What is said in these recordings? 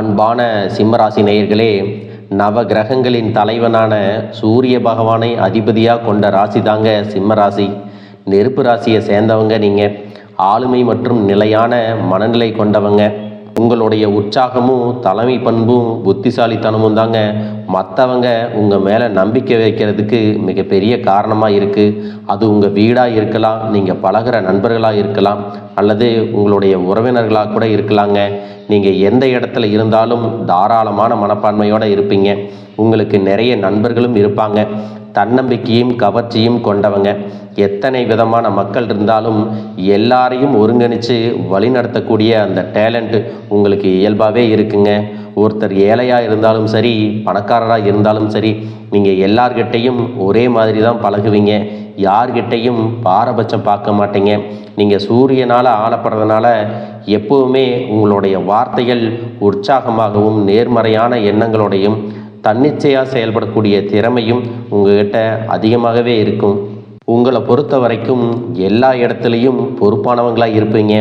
அன்பான சிம்மராசி நேயர்களே நவ கிரகங்களின் தலைவனான சூரிய பகவானை அதிபதியாக கொண்ட ராசி தாங்க சிம்மராசி. நெருப்பு ராசியை சேர்ந்தவங்க நீங்கள் ஆளுமை மற்றும் நிலையான மனநிலை கொண்டவங்க. உங்களுடைய உற்சாகமும் தலைமை பண்பும் புத்திசாலித்தனமும் தாங்க மற்றவங்க உங்கள் மேலே நம்பிக்கை வைக்கிறதுக்கு மிகப்பெரிய காரணமாக இருக்குது அது உங்கள் வீடாக இருக்கலாம் நீங்கள் பழகுற நண்பர்களாக இருக்கலாம் அல்லது உங்களுடைய உறவினர்களாக கூட இருக்கலாங்க. நீங்கள் எந்த இடத்துல இருந்தாலும் தாராளமான மனப்பான்மையோடு இருப்பீங்க. உங்களுக்கு நிறைய நண்பர்களும் இருப்பாங்க. தன்னம்பிக்கையும் கவர்ச்சியும் கொண்டவங்க. எத்தனை விதமான மக்கள் இருந்தாலும் எல்லாரையும் ஒருங்கிணைச்சு வழிநடத்தக்கூடிய அந்த டேலண்ட் உங்களுக்கு இயல்பாகவே இருக்குங்க. ஒருத்தர் ஏழையாக இருந்தாலும் சரி பணக்காரராக இருந்தாலும் சரி நீங்கள் எல்லார்கிட்டையும் ஒரே மாதிரி தான் பழகுவீங்க. யார்கிட்டையும் பாரபட்சம் பார்க்க மாட்டீங்க. நீங்கள் சூரியனால் ஆளப்படுறதுனால எப்பவுமே உங்களுடைய வார்த்தைகள் உற்சாகமாகவும் நேர்மறையான எண்ணங்களோடையும் தன்னிச்சையாக செயல்படக்கூடிய திறமையும் உங்ககிட்ட அதிகமாகவே இருக்கும். உங்களை பொறுத்த வரைக்கும் எல்லா இடத்துலையும் பொறுப்பானவங்களாக இருப்பீங்க.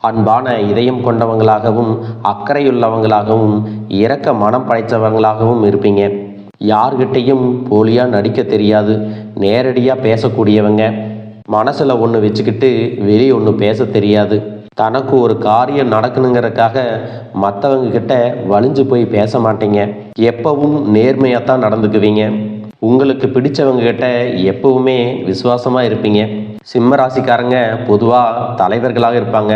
அன்பான இதயம் கொண்டவங்களாகவும் அக்கறையுள்ளவங்களாகவும் இரக்க மனம் படைத்தவங்களாகவும் இருப்பீங்க. யார்கிட்டையும் போலியாக நடிக்க தெரியாது. நேரடியாக பேசக்கூடியவங்க. மனசில் ஒன்று வச்சுக்கிட்டு வெளியே ஒன்று பேச தெரியாது. தனக்கு ஒரு காரியம் நடக்கணுங்கிறதுக்காக மற்றவங்க கிட்ட வலிஞ்சு போய் பேச மாட்டீங்க. எப்பவும் நேர்மையாக தான் நடந்துக்குவீங்க. உங்களுக்கு பிடிச்சவங்க கிட்ட எப்பவுமே விசுவாசமாக இருப்பீங்க. சிம்ம ராசிக்காரங்க பொதுவாக தலைவர்களாக இருப்பாங்க.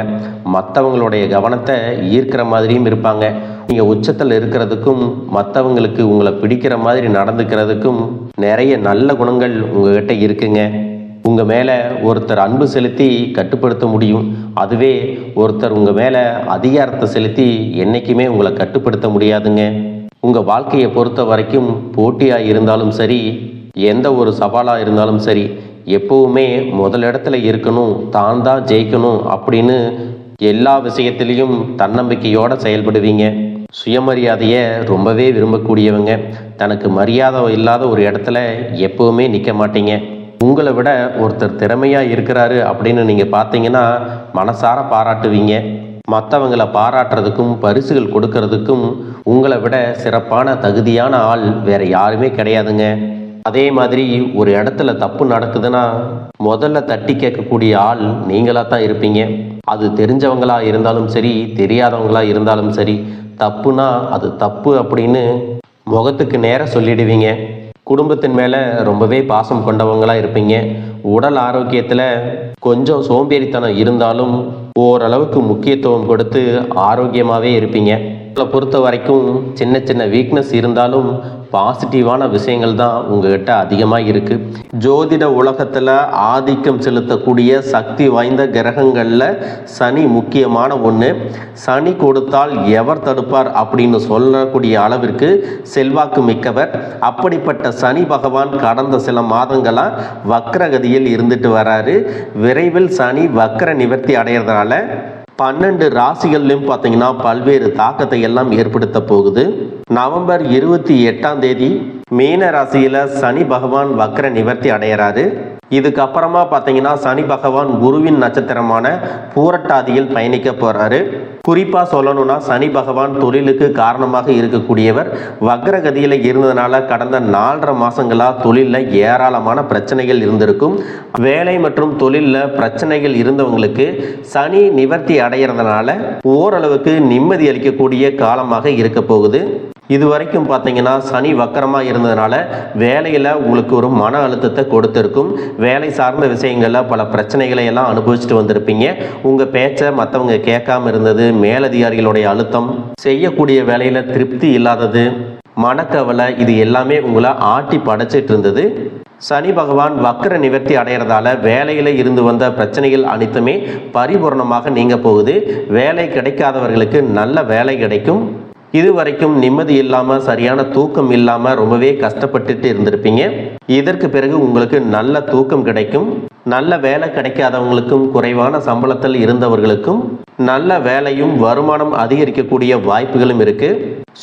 மற்றவங்களுடைய கவனத்தை ஈர்க்கிற மாதிரியும் இருப்பாங்க. நீங்கள் உச்சத்தில் இருக்கிறதுக்கும் மற்றவங்களுக்கு உங்களை பிடிக்கிற மாதிரி நடந்துக்கிறதுக்கும் நிறைய நல்ல குணங்கள் உங்ககிட்ட இருக்குங்க. உங்கள் மேலே ஒருத்தர் அன்பு செலுத்தி கட்டுப்படுத்த முடியும். அதுவே ஒருத்தர் உங்கள் மேலே அதிகாரத்தை செலுத்தி என்றைக்குமே உங்களை கட்டுப்படுத்த முடியாதுங்க. உங்கள் வாழ்க்கையை பொறுத்த வரைக்கும் போட்டியாக இருந்தாலும் சரி எந்த ஒரு சவாலாக இருந்தாலும் சரி எப்பவுமே முதலிடத்துல இருக்கணும் தான் தான் ஜெயிக்கணும் அப்படின்னு எல்லா விஷயத்திலையும் தன்னம்பிக்கையோடு செயல்படுவீங்க. சுயமரியாதையை ரொம்பவே விரும்பக்கூடியவங்க. தனக்கு மரியாதை இல்லாத ஒரு இடத்துல எப்பவுமே நிற்க மாட்டீங்க. உங்களை விட ஒருத்தர் திறமையாக இருக்கிறாரு அப்படின்னு நீங்கள் பார்த்தீங்கன்னா மனசார பாராட்டுவீங்க. மற்றவங்களை பாராட்டுறதுக்கும் பரிசுகள் கொடுக்கறதுக்கும் உங்களை விட சிறப்பான தகுதியான ஆள் வேற யாருமே கிடையாதுங்க. அதே மாதிரி ஒரு இடத்துல தப்பு நடக்குதுன்னா முதல்ல தட்டி கேட்கக்கூடிய ஆள் நீங்களாக தான் இருப்பீங்க. அது தெரிஞ்சவங்களா இருந்தாலும் சரி தெரியாதவங்களா இருந்தாலும் சரி தப்புனா அது தப்பு அப்படின்னு முகத்துக்கு நேராக சொல்லிடுவீங்க. குடும்பத்தின் மேலே ரொம்பவே பாசம் கொண்டவங்களா இருப்பீங்க. உடல் ஆரோக்கியத்தில் கொஞ்சம் சோம்பேறித்தனம் இருந்தாலும் ஓரளவுக்கு முக்கியத்துவம் கொடுத்து ஆரோக்கியமாகவே இருப்பீங்க. பொறுத்த வரைக்கும் சின்ன சின்ன வீக்னஸ் இருந்தாலும் பாசிட்டிவான விஷயங்கள் தான் உங்ககிட்ட அதிகமாக இருக்குது ஜோதிட உலகத்தில் ஆதிக்கம் செலுத்தக்கூடிய சக்தி வாய்ந்த கிரகங்களில் சனி முக்கியமான ஒன்று சனி கொடுத்தால் எவர் தடுப்பார் அப்படின்னு சொல்லக்கூடிய அளவிற்கு செல்வாக்கு மிக்கவர். அப்படிப்பட்ட சனி பகவான் கடந்த சில மாதங்களாக வக்ரகதியில் இருந்துட்டு வராரு. விரைவில் சனி வக்ர நிவர்த்தி அடைகிறதுனால பன்னெண்டு ராசிகள்லையும் பார்த்தீங்கன்னா பல்வேறு தாக்கத்தை எல்லாம் ஏற்படுத்த போகுது. நவம்பர் இருபத்தி எட்டாம் தேதி மீன ராசியில் சனி பகவான் வக்ர நிவர்த்தி அடையிறாரு. இதுக்கப்புறமா பார்த்தீங்கன்னா சனி பகவான் குருவின் நட்சத்திரமான பூரட்டாதியில் பயணிக்க போறாரு. குறிப்பாக சொல்லணும்னா சனி பகவான் தொழிலுக்கு காரணமாக இருக்கக்கூடியவர் வக்ரகதியில் இருந்ததுனால கடந்த நாலரை மாதங்களாக தொழிலில் ஏராளமான பிரச்சனைகள் இருந்திருக்கும். வேலை மற்றும் தொழிலில் பிரச்சனைகள் இருந்தவங்களுக்கு சனி நிவர்த்தி அடைகிறதுனால ஓரளவுக்கு நிம்மதி அளிக்கக்கூடிய காலமாக இருக்க போகுது. இது வரைக்கும் பார்த்தீங்கன்னா சனி வக்கரமாக இருந்ததுனால வேலையில் உங்களுக்கு ஒரு மன அழுத்தத்தை கொடுத்துருக்கும். வேலை சார்ந்த விஷயங்களில் பல பிரச்சனைகளை எல்லாம் அனுபவிச்சுட்டு வந்திருப்பீங்க. உங்கள் பேச்சை மற்றவங்க கேட்காம இருந்தது மேலதிகாரிகளுடைய அழுத்தம் செய்யக்கூடிய வேலையில் திருப்தி இல்லாதது மனக்கவலை இது எல்லாமே உங்களை ஆட்டி படைச்சிட்டு இருந்தது. சனி பகவான் வக்கர நிவர்த்தி அடைகிறதால வேலையில் இருந்து வந்த பிரச்சனைகள் அனைத்துமே பரிபூர்ணமாக நீங்க போகுது. வேலை கிடைக்காதவர்களுக்கு நல்ல வேலை கிடைக்கும். இது வரைக்கும் நிம்மதி இல்லாமல் சரியான தூக்கம் இல்லாமல் ரொம்பவே கஷ்டப்பட்டுட்டு இருந்திருப்பீங்க. இதற்கு பிறகு உங்களுக்கு நல்ல தூக்கம் கிடைக்கும். நல்ல வேலை கிடைக்காதவங்களுக்கும் குறைவான சம்பளத்தில் இருந்தவர்களுக்கும் நல்ல வேலையும் வருமானம் அதிகரிக்கக்கூடிய வாய்ப்புகளும் இருக்கு.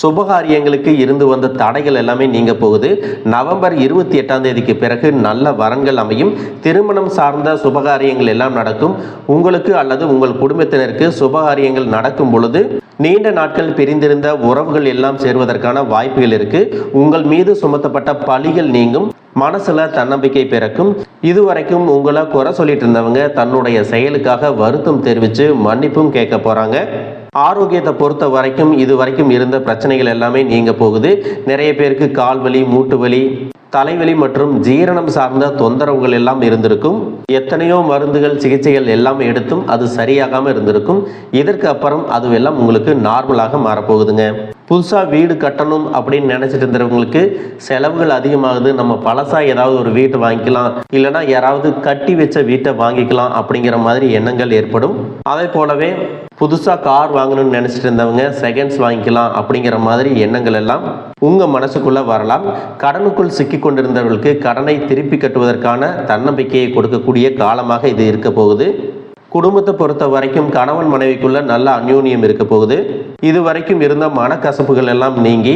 சுபகாரியங்களுக்கு இருந்து வந்த தடைகள் எல்லாமே நீங்க போகுது. நவம்பர் இருபத்தி எட்டாம் தேதிக்கு பிறகு நல்ல வரன்கள் அமையும். திருமணம் சார்ந்த சுபகாரியங்கள் எல்லாம் நடக்கும். உங்களுக்கு அல்லது உங்கள் குடும்பத்தினருக்கு சுபகாரியங்கள் நடக்கும் பொழுது நீண்ட நாட்கள் பிரிந்திருந்த உறவுகள் எல்லாம் சேர்வதற்கான வாய்ப்புகள் இருக்கு. உங்கள் மீது சுமத்தப்பட்ட பழிகள் நீங்கும். மனசுல தன்னம்பிக்கை பிறக்கும். இதுவரைக்கும் உங்களை குறை சொல்லிட்டு இருந்தவங்க தன்னுடைய செயலுக்காக வருத்தம் தெரிவித்து மன்னிப்பும் கேட்க போறாங்க. ஆரோக்கியத்தை பொறுத்த வரைக்கும் இது வரைக்கும் இருந்த பிரச்சனைகள் எல்லாமே நீங்க போகுது. நிறைய பேருக்கு கால் வலி மூட்டு வலி தலைவலி மற்றும் ஜீரணம் சார்ந்த தொந்தரவுகள் எல்லாம் இருந்திருக்கும். எத்தனையோ மருந்துகள் சிகிச்சைகள் எல்லாம் எடுத்தும் அது சரியாகாமல் இருந்திருக்கும். இதற்கு அப்புறம் அதுவெல்லாம் உங்களுக்கு நார்மலாக மாறப்போகுதுங்க. புதுசாக வீடு கட்டணும் அப்படின்னு நினச்சிட்டு இருந்தவங்களுக்கு செலவுகள் அதிகமாகுது. நம்ம பழசாக ஏதாவது ஒரு வீட்டை வாங்கிக்கலாம். இல்லைன்னா யாராவது கட்டி வச்ச வீட்டை வாங்கிக்கலாம் அப்படிங்கிற மாதிரி எண்ணங்கள் ஏற்படும். அதே போலவே புதுசாக கார் வாங்கணும்னு நினச்சிட்டு இருந்தவங்க செகண்ட்ஸ் வாங்கிக்கலாம் அப்படிங்கிற மாதிரி எண்ணங்கள் எல்லாம் உங்கள் மனசுக்குள்ளே வரலாம். கடனுக்குள் சிக்கி கொண்டிருந்தவர்களுக்கு கடனை திருப்பி கட்டுவதற்கான தன்னம்பிக்கையை கொடுக்கக்கூடிய காலமாக இது இருக்க போகுது. குடும்பத்தை பொறுத்த வரைக்கும் கணவன் மனைவிக்குள்ள நல்ல அந்யோன்யம் இருக்க போகுது. இது வரைக்கும் இருந்த மனக்கசப்புகள் எல்லாம் நீங்கி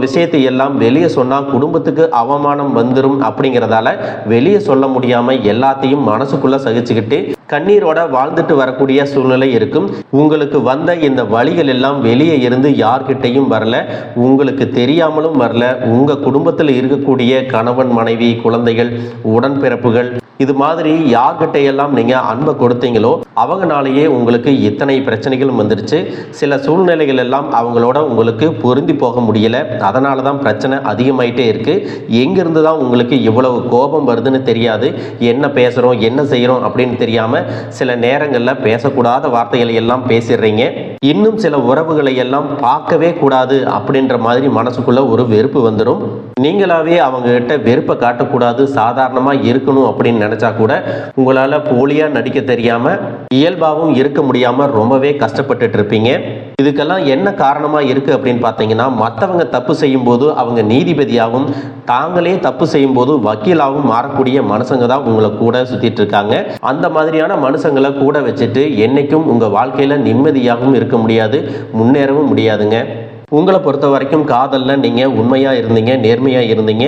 விஷயத்தை எல்லாம் வெளியே சொன்னால் குடும்பத்துக்கு அவமானம் வந்துடும் அப்படிங்கிறதால வெளியே சொல்ல முடியாமல் எல்லாத்தையும் மனசுக்குள்ளே சகிச்சுக்கிட்டு கண்ணீரோட வாழ்ந்துட்டு வரக்கூடிய சூழ்நிலை இருக்கும். உங்களுக்கு வந்த இந்த வழிகள் எல்லாம் வெளியே இருந்து யார்கிட்டையும் வரல. உங்களுக்கு தெரியாமலும் வரல. உங்கள் குடும்பத்தில் இருக்கக்கூடிய கணவன் மனைவி குழந்தைகள் உடன்பிறப்புகள் இது மாதிரி யார்கிட்ட எல்லாம் நீங்க அன்பை கொடுத்தீங்களோ அவங்கனாலேயே உங்களுக்கு இத்தனை பிரச்சனைகளும் வந்துருச்சு. சில சூழ்நிலைகள் எல்லாம் அவங்களோட உங்களுக்கு பொருந்தி போக முடியல. அதனால தான் பிரச்சனை அதிகமாயிட்டே இருக்கு. எங்கிருந்து தான் உங்களுக்கு இவ்வளவு கோபம் வருதுன்னு தெரியாது. என்ன பேசுறோம் என்ன செய்யறோம் அப்படின்னு தெரியாம சில நேரங்களில் பேசக்கூடாத வார்த்தைகளை எல்லாம் பேசிடுறீங்க. இன்னும் சில உறவுகளை எல்லாம் பார்க்கவே கூடாது அப்படின்ற மாதிரி மனசுக்குள்ள ஒரு வெறுப்பு வந்துடும் நீங்களாவே அவங்க கிட்ட வெறுப்பை காட்டக்கூடாது சாதாரணமா இருக்கணும் அப்படின்னு நினச்சா கூட உங்களால் போலியாக நடிக்க தெரியாமல் இயல்பாகவும் இருக்க முடியாமல் ரொம்பவே கஷ்டப்பட்டுட்டு இருப்பீங்க. இதுக்கெல்லாம் என்ன காரணமாக இருக்கு அப்படின்னு பார்த்தீங்கன்னா மற்றவங்க தப்பு செய்யும் போது அவங்க நீதிபதியாகவும் தாங்களே தப்பு செய்யும்போது வக்கீலாகவும் மாறக்கூடிய மனுஷங்க தான் உங்களை கூட சுற்றிட்டு இருக்காங்க. அந்த மாதிரியான மனுஷங்களை கூட வச்சுட்டு என்றைக்கும் உங்கள் வாழ்க்கையில் நிம்மதியாகவும் இருக்க முடியாது முன்னேறவும் முடியாதுங்க. உங்களை பொறுத்த வரைக்கும் காதலில் நீங்கள் உண்மையாக இருந்தீங்க நேர்மையாக இருந்தீங்க.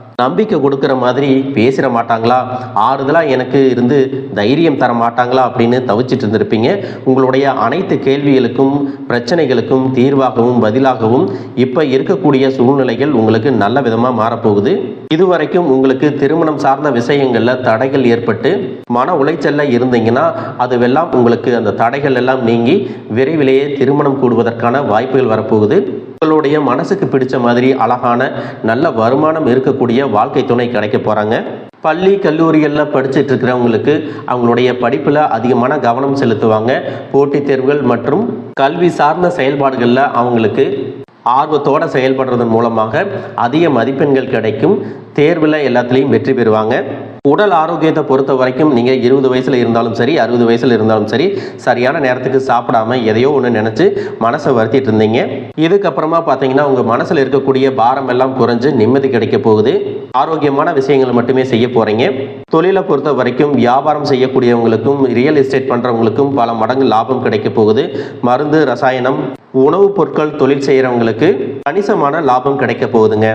நம்பிக்கை கொடுக்குற மாதிரி பேசிட மாட்டாங்களா? ஆறுதலாக எனக்கு இருந்து தைரியம் தர மாட்டாங்களா? அப்படின்னு தவிச்சிட்டு இருந்திருப்பீங்க. உங்களுடைய அனைத்து கேள்விகளுக்கும் பிரச்சனைகளுக்கும் தீர்வாகவும் பதிலாகவும் இப்போ இருக்கக்கூடிய சூழ்நிலைகள் உங்களுக்கு நல்ல விதமாக மாறப்போகுது. இதுவரைக்கும் உங்களுக்கு திருமணம் சார்ந்த விஷயங்களில் தடைகள் ஏற்பட்டு மன உளைச்சல்ல இருந்தீங்கன்னா அதுவெல்லாம் உங்களுக்கு அந்த தடைகள் எல்லாம் நீங்கி விரைவிலேயே திருமணம் கூடுவதற்கான வாய்ப்புகள் வரப்போகுது. உங்களுடைய மனசுக்கு பிடிச்ச மாதிரி அழகான நல்ல வருமானம் இருக்கக்கூடிய வாழ்க்கை துணை கிடைக்க போகிறாங்க பள்ளி கல்லூரிகளில் படிச்சுட்டு இருக்கிறவங்களுக்கு அவங்களுடைய படிப்பில் அதிகமான கவனம் செலுத்துவாங்க. போட்டித் தேர்வுகள் மற்றும் கல்வி சார்ந்த செயல்பாடுகளில் அவங்களுக்கு ஆர்வத்தோட செயல்படுறதன் மூலமாக அதிக மதிப்பெண்கள் கிடைக்கும். தேர்வில் எல்லாத்துலேயும் வெற்றி பெறுவாங்க. உடல் ஆரோக்கியத்தை பொறுத்த வரைக்கும் நீங்கள் இருபது வயசில் இருந்தாலும் சரி அறுபது வயசில் இருந்தாலும் சரி சரியான நேரத்துக்கு சாப்பிடாம எதையோ ஒன்று நினச்சி மனசை வருத்திட்டு இருந்தீங்க. இதுக்கப்புறமா பார்த்தீங்கன்னா உங்கள் மனசில் இருக்கக்கூடிய பாரம் எல்லாம் குறைஞ்சு நிம்மதி கிடைக்க போகுது. ஆரோக்கியமான விஷயங்களை மட்டுமே செய்ய போகிறீங்க தொழிலை பொறுத்த வரைக்கும் வியாபாரம் செய்யக்கூடியவங்களுக்கும் ரியல் எஸ்டேட் பண்ணுறவங்களுக்கும் பல மடங்கு லாபம் கிடைக்க போகுது. மருந்து ரசாயனம் உணவுப் பொருட்கள் தொழில் செய்கிறவங்களுக்கு கணிசமான லாபம் கிடைக்க போகுதுங்க.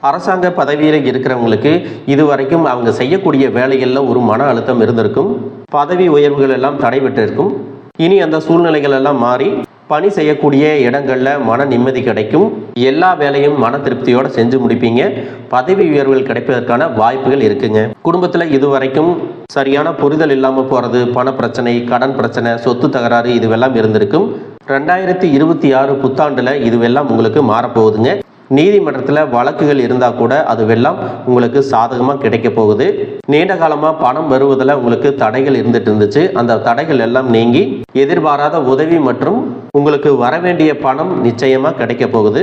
அரசாங்க பதவியில் இருக்கிறவங்களுக்கு இதுவரைக்கும் அவங்க செய்யக்கூடிய வேலைகளில் ஒரு மன அழுத்தம் இருந்திருக்கும். பதவி உயர்வுகள் எல்லாம் தடைபெற்றிருக்கும் இனி அந்த சூழ்நிலைகள் எல்லாம் மாறி பணி செய்யக்கூடிய இடங்களில் மன நிம்மதி கிடைக்கும். எல்லா வேலையும் மன திருப்தியோடு செஞ்சு முடிப்பீங்க. பதவி உயர்வுகள் கிடைப்பதற்கான வாய்ப்புகள் இருக்குங்க. குடும்பத்தில் இதுவரைக்கும் சரியான புரிதல் இல்லாமல் போகிறது பண பிரச்சனை கடன் பிரச்சனை சொத்து தகராறு இதுவெல்லாம் இருந்திருக்கும். ரெண்டாயிரத்தி இருபத்தி ஆறு புத்தாண்டில் இதுவெல்லாம் உங்களுக்கு மாறப்போகுதுங்க. நீதிமன்றத்தில் வழக்குகள் இருந்தால் கூட அதுவெல்லாம் உங்களுக்கு சாதகமாக கிடைக்க போகுது. நீண்ட காலமாக பணம் வருவதில் உங்களுக்கு தடைகள் இருந்துட்டு இருந்துச்சு. அந்த தடைகள் எல்லாம் நீங்கி எதிர்பாராத உதவி மற்றும் உங்களுக்கு வர வேண்டிய பணம் நிச்சயமாக கிடைக்க போகுது.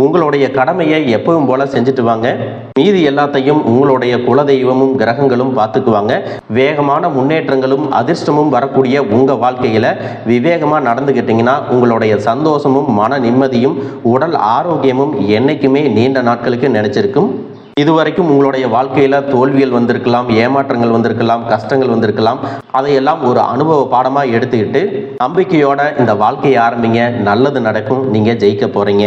உங்களுடைய கடமையை எப்பவும் போல செஞ்சுட்டு வாங்க. மீதி எல்லாத்தையும் உங்களுடைய குலதெய்வமும் கிரகங்களும் பார்த்துக்குவாங்க. வேகமான முன்னேற்றங்களும் அதிர்ஷ்டமும் வரக்கூடிய உங்கள் வாழ்க்கையில் விவேகமாக நடந்துக்கிட்டிங்கன்னா உங்களுடைய சந்தோஷமும் மன நிம்மதியும் உடல் ஆரோக்கியமும் என்னைக்குமே நீண்ட நாட்களுக்கு நினைச்சிருக்கும் இதுவரைக்கும் உங்களுடைய வாழ்க்கையில் தோல்விகள் வந்திருக்கலாம் ஏமாற்றங்கள் வந்திருக்கலாம் கஷ்டங்கள் வந்திருக்கலாம். அதையெல்லாம் ஒரு அனுபவ பாடமாக எடுத்துக்கிட்டு நம்பிக்கையோட இந்த வாழ்க்கையை ஆரம்பிங்க. நல்லது நடக்கும். நீங்கள் ஜெயிக்க போகிறீங்க